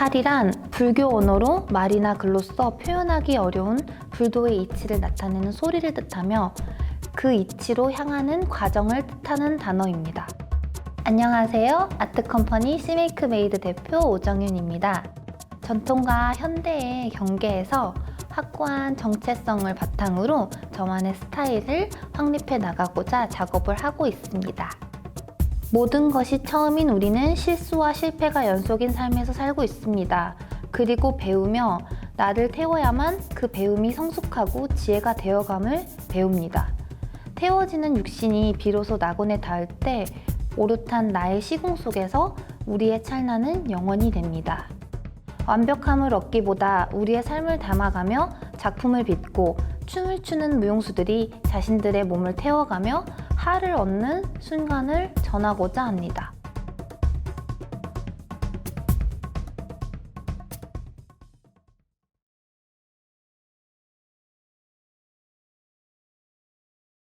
할이란 불교 언어로 말이나 글로써 표현하기 어려운 불도의 이치를 나타내는 소리를 뜻하며 그 이치로 향하는 과정을 뜻하는 단어입니다. 안녕하세요. 아트컴퍼니 시메이크메이드 대표 오정윤입니다. 전통과 현대의 경계에서 확고한 정체성을 바탕으로 저만의 스타일을 확립해 나가고자 작업을 하고 있습니다. 모든 것이 처음인 우리는 실수와 실패가 연속인 삶에서 살고 있습니다. 그리고 배우며 나를 태워야만 그 배움이 성숙하고 지혜가 되어감을 배웁니다. 태워지는 육신이 비로소 낙원에 닿을 때 오롯한 나의 시공 속에서 우리의 찰나는 영원이 됩니다. 완벽함을 얻기보다 우리의 삶을 담아가며 작품을 빚고 춤을 추는 무용수들이 자신들의 몸을 태워가며 하를 얻는 순간을 전하고자 합니다.